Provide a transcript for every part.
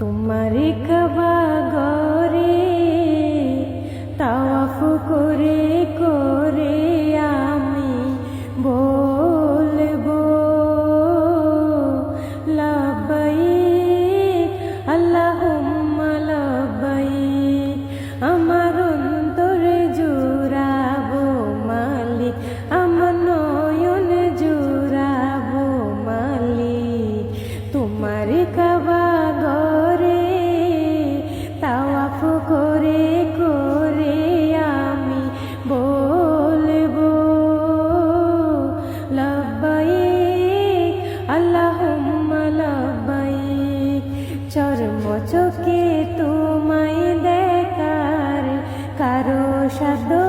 तुम्हारी खबर Chaco.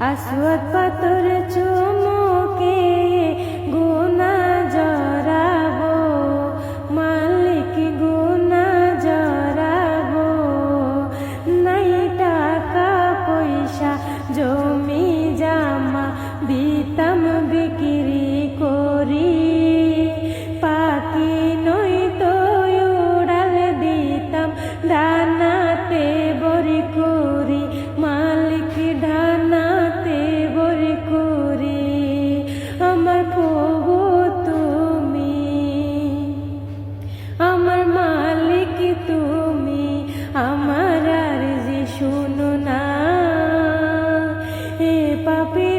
আসুয়াদ পাথর চুমকে গুনা জরাবো মালিক গুনা জরাবো নাই টাকা, পয়সা, জমি, জামা, বিতাম, বিক্রি papi